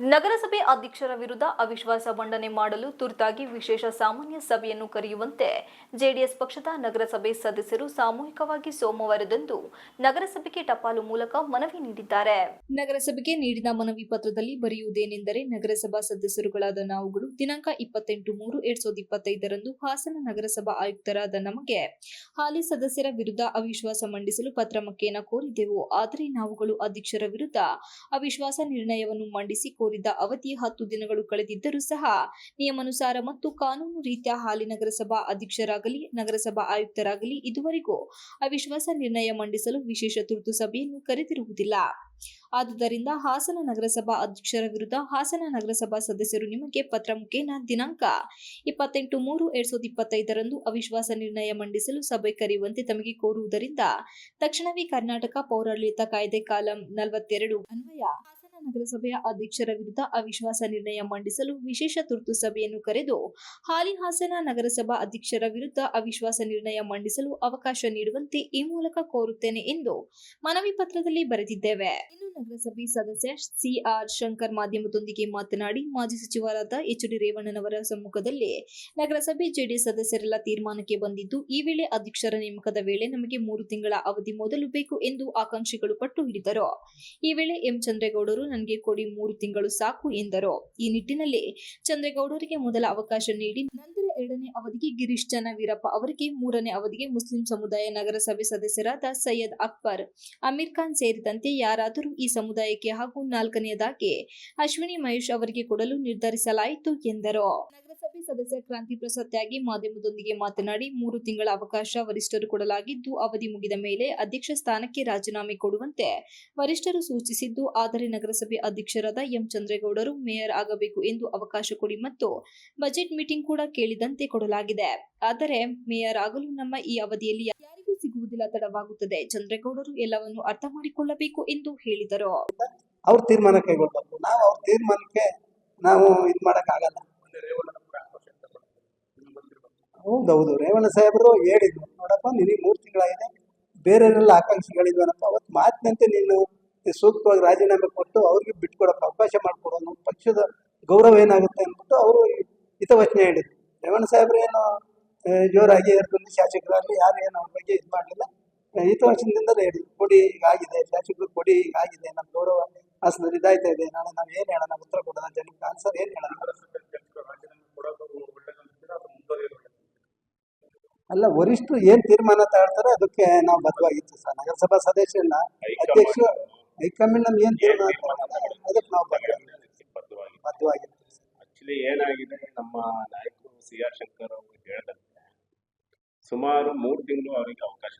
ಅಧ್ಯಕ್ಷರ ವಿರುದ್ಧ ಅವಿಶ್ವಾಸ ಮಂಡನೆ ಮಾಡಲು ತುರ್ತಾಗಿ ವಿಶೇಷ ಸಾಮಾನ್ಯ ಸಭೆಯನ್ನು ಕರೆಯುವಂತೆ ಜೆಡಿಎಸ್ ಪಕ್ಷದ ನಗರಸಭೆ ಸದಸ್ಯರು ಸಾಮೂಹಿಕವಾಗಿ ಸೋಮವಾರದಂದು ನಗರಸಭೆಗೆ ಟಪಾಲು ಮೂಲಕ ಮನವಿ ನೀಡಿದ್ದಾರೆ. ನಗರಸಭೆಗೆ ನೀಡಿದ ಮನವಿ ಪತ್ರದಲ್ಲಿ ಬರೆಯುವುದೇನೆಂದರೆ ನಗರಸಭಾ ಸದಸ್ಯರುಗಳಾದ ನಾವುಗಳು ದಿನಾಂಕ ಇಪ್ಪತ್ತೆಂಟು ಮೂರು ಎರಡ್ ಸಾವಿರದ ಇಪ್ಪತ್ತೈದರಂದು ಹಾಸನ ನಗರಸಭಾ ಆಯುಕ್ತರಾದ ನಮಗೆ ಹಾಲಿ ಸದಸ್ಯರ ವಿರುದ್ಧ ಅವಿಶ್ವಾಸ ಮಂಡಿಸಲು ಪತ್ರಮಕ್ಕೇನ ಕೋರಿದ್ದೆವು. ಆದರೆ ನಾವುಗಳು ಅಧ್ಯಕ್ಷರ ವಿರುದ್ಧ ಅವಿಶ್ವಾಸ ನಿರ್ಣಯವನ್ನು ಮಂಡಿಸಿ ಕೋರಿದ್ದ ಅವಧಿ ಹತ್ತು ದಿನಗಳು ಕಳೆದಿದ್ದರೂ ಸಹ ನಿಯಮಾನುಸಾರ ಮತ್ತು ಕಾನೂನು ರೀತ್ಯ ಹಾಲಿ ನಗರಸಭಾ ಅಧ್ಯಕ್ಷರಾಗಲಿ, ನಗರಸಭಾ ಆಯುಕ್ತರಾಗಲಿ ಇದುವರೆಗೂ ಅವಿಶ್ವಾಸ ನಿರ್ಣಯ ಮಂಡಿಸಲು ವಿಶೇಷ ತುರ್ತು ಸಭೆಯನ್ನು ಕರೆದಿರುವುದಿಲ್ಲ. ಆದುದರಿಂದ ಹಾಸನ ನಗರಸಭಾ ಅಧ್ಯಕ್ಷರ ವಿರುದ್ಧ ಹಾಸನ ನಗರಸಭಾ ಸದಸ್ಯರು ನಿಮಗೆ ಪತ್ರ ಮುಖೇನ ದಿನಾಂಕ ಇಪ್ಪತ್ತೆಂಟು ಮೂರು ಎರಡ್ ಸಾವಿರದ ಇಪ್ಪತ್ತೈದರಂದು ಅವಿಶ್ವಾಸ ನಿರ್ಣಯ ಮಂಡಿಸಲು ಸಭೆ ಕರೆಯುವಂತೆ ತಮಗೆ ಕೋರುವುದರಿಂದ ತಕ್ಷಣವೇ ಕರ್ನಾಟಕ ಪೌರಾಡಳಿತ ಕಾಯ್ದೆ ಕಾಲಂ ನಲವತ್ತೆರಡು ಅನ್ವಯ ನಗರಸಭೆಯ ಅಧ್ಯಕ್ಷರ ವಿರುದ್ಧ ಅವಿಶ್ವಾಸ ನಿರ್ಣಯ ಮಂಡಿಸಲು ವಿಶೇಷ ತುರ್ತು ಸಭೆಯನ್ನು ಕರೆದು ಹಾಲಿ ಹಾಸನ ನಗರಸಭಾ ಅಧ್ಯಕ್ಷರ ವಿರುದ್ಧ ಅವಿಶ್ವಾಸ ನಿರ್ಣಯ ಮಂಡಿಸಲು ಅವಕಾಶ ನೀಡುವಂತೆ ಈ ಮೂಲಕ ಕೋರುತ್ತೇನೆ ಎಂದು ಮನವಿ ಪತ್ರದಲ್ಲಿ ಬರೆದಿದ್ದೇವೆ. ಇನ್ನು ನಗರಸಭೆ ಸದಸ್ಯ ಸಿಆರ್ ಶಂಕರ್ ಮಾಧ್ಯಮದೊಂದಿಗೆ ಮಾತನಾಡಿ, ಮಾಜಿ ಸಚಿವರಾದ ಎಚ್ ಡಿ ರೇವಣ್ಣನವರ ಸಮ್ಮುಖದಲ್ಲಿ ನಗರಸಭೆ ಜೆಡಿಎಸ್ ಸದಸ್ಯರೆಲ್ಲ ತೀರ್ಮಾನಕ್ಕೆ ಬಂದಿದ್ದು, ಈ ವೇಳೆ ಅಧ್ಯಕ್ಷರ ನೇಮಕದ ವೇಳೆ ನಮಗೆ ಮೂರು ತಿಂಗಳ ಅವಧಿ ಮೊದಲು ಬೇಕು ಎಂದು ಆಕಾಂಕ್ಷಿಗಳು ಪಟ್ಟು ಹಿಡಿದರು. ಈ ವೇಳೆ ಎಂ. ಚಂದ್ರೇಗೌಡರು ನನಗೆ ಕೊಡಿ ಮೂರು ತಿಂಗಳು ಸಾಕು ಎಂದರು. ಈ ನಿಟ್ಟಿನಲ್ಲಿ ಚಂದ್ರೇಗೌಡರಿಗೆ ಮೊದಲ ಅವಕಾಶ ನೀಡಿ, ನಂತರ ಎರಡನೇ ಅವಧಿಗೆ ಗಿರೀಶ್ ಜನ ವೀರಪ್ಪ ಅವರಿಗೆ, ಮೂರನೇ ಅವಧಿಗೆ ಮುಸ್ಲಿಂ ಸಮುದಾಯ ನಗರಸಭೆ ಸದಸ್ಯರಾದ ಸೈಯದ್ ಅಕ್ಬರ್, ಅಮೀರ್ ಖಾನ್ ಸೇರಿದಂತೆ ಯಾರಾದರೂ ಈ ಸಮುದಾಯಕ್ಕೆ ಹಾಗೂ ನಾಲ್ಕನೆಯದಾಗಿ ಅಶ್ವಿನಿ ಮಹೇಶ್ ಅವರಿಗೆ ಕೊಡಲು ನಿರ್ಧರಿಸಲಾಯಿತು ಎಂದರು. ಸದಸ್ಯ ಕ್ರಾಂತಿ ಪ್ರಸಾದ್ ತ್ಯಾಗಿ ಮಾಧ್ಯಮದೊಂದಿಗೆ ಮಾತನಾಡಿ, ಮೂರು ತಿಂಗಳ ಅವಕಾಶ ವರಿಷ್ಠರು ಕೊಡಲಾಗಿದ್ದು, ಅವಧಿ ಮುಗಿದ ಮೇಲೆ ಅಧ್ಯಕ್ಷ ಸ್ಥಾನಕ್ಕೆ ರಾಜೀನಾಮೆ ಕೊಡುವಂತೆ ವರಿಷ್ಠರು ಸೂಚಿಸಿದ್ದು, ಆದರೆ ನಗರಸಭೆ ಅಧ್ಯಕ್ಷರಾದ ಎಂ. ಚಂದ್ರೇಗೌಡರು ಮೇಯರ್ ಆಗಬೇಕು ಎಂದು ಅವಕಾಶ ಕೊಡಿ ಮತ್ತು ಬಜೆಟ್ ಮೀಟಿಂಗ್ ಕೂಡ ಕೇಳಿದಂತೆ ಕೊಡಲಾಗಿದೆ. ಆದರೆ ಮೇಯರ್ ಆಗಲು ನಮ್ಮ ಈ ಅವಧಿಯಲ್ಲಿ ಯಾರಿಗೂ ಸಿಗುವುದಿಲ್ಲ ತಡವಾಗುತ್ತದೆ. ಚಂದ್ರೇಗೌಡರು ಎಲ್ಲವನ್ನು ಅರ್ಥ ಮಾಡಿಕೊಳ್ಳಬೇಕು ಎಂದು ಹೇಳಿದರು. ಅವ್ರ ತೀರ್ಮಾನ ಕೈಗೊಳ್ಳಬೇಕು ನಾವು ಅವ್ರ ತೀರ್ಮಾನಕ್ಕೆ ನಾವು ಇದು ಆಗಲ್ಲ ಹೌದೌದು. ರೇವಣ್ಣ ಸಾಹೇಬರು ಹೇಳಿದ್ರು, ನೋಡಪ್ಪ, ನಿನಗೆ ಮೂರು ತಿಂಗಳಾಗಿದೆ, ಬೇರೆಯವರೆಲ್ಲ ಆಕಾಂಕ್ಷಿಗಳಿದ್ವನಪ್ಪ ಅವತ್ತು ಮಾತಿನಂತೆ ನೀನು ಸೂಕ್ತವಾಗಿ ರಾಜೀನಾಮೆ ಕೊಟ್ಟು ಅವ್ರಿಗೆ ಬಿಟ್ಕೊಡಪ್ಪ ಅವಕಾಶ ಮಾಡಿಕೊಡು ನಮ್ಮ ಪಕ್ಷದ ಗೌರವ ಏನಾಗುತ್ತೆ ಅಂದ್ಬಿಟ್ಟು ಅವರು ಹಿತವಚನೆ ಹೇಳಿದ್ರು. ರೇವಣ್ಣ ಸಾಹೇಬ್ರು ಏನು ಜೋರಾಗಿ ಇರ್ತಂದು ಶಾಸಕರಲ್ಲಿ ಯಾರು ಏನು ಅವ್ರ ಬಗ್ಗೆ ಇದು ಮಾಡಲಿಲ್ಲ. ಹಿತವಚನದಿಂದಲೇ ಹೇಳಿದ್ರು. ಕೊಡಿ ಹೀಗಾಗಿದೆ ಶಾಸಕರು ಕೊಡಿ ಹೀಗಾಗಿದೆ ನಮ್ಮ ಗೌರವ ಹಾಸನದಲ್ಲಿ ಇದಾಯ್ತಾ ಇದೆ, ನಾಳೆ ನಾವು ಏನು ಹೇಳೋಣ, ಉತ್ತರ ಕೊಡೋಣ, ಜನಕ್ಕೆ ಆನ್ಸರ್ ಏನು ಹೇಳೋಣ? ಅಲ್ಲ ವರಿಷ್ಠರು ಏನ್ ತೀರ್ಮಾನ ತಗೊಳ್ತಾರೆ ಅದಕ್ಕೆ ನಾವು ಬದ್ಧವಾಗಿತ್ತು ಸರ್. ನಗರಸಭಾ ಸದಸ್ಯರನ್ನ ಅಧ್ಯಕ್ಷ ಹೈಕಮಾಂಡ್ ನಮ್ಗೆ ಏನ್ ತೀರ್ಮಾನ ತಗೊಳ್ತಾರೆ ಅದಕ್ಕೆ ನಾವು ಬದ್ಧವಾಗಿ ಬದ್ಧವಾಗಿತ್ತು ಆಕ್ಚುಲಿ ಏನಾಗಿದೆ ನಮ್ಮ ನಾಯಕರು ಸಿ ಆರ್ ಶಂಕರ್ ಅವರು ಹೇಳಿದಂತೆ ಸುಮಾರು ಮೂರು ತಿಂಗಳು ಅವರಿಗೆ ಅವಕಾಶ.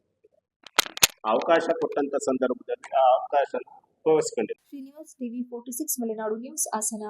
ಅವಕಾಶ ಕೊಟ್ಟಂತ ಸಂದರ್ಭದಲ್ಲಿ ಆ ಅವಕಾಶನ ಉಪಯೋಗಿಸ್ಕೊಂಡಿದ್ದಾರೆ. Srinivas TV forty six Malenadu news Hassan.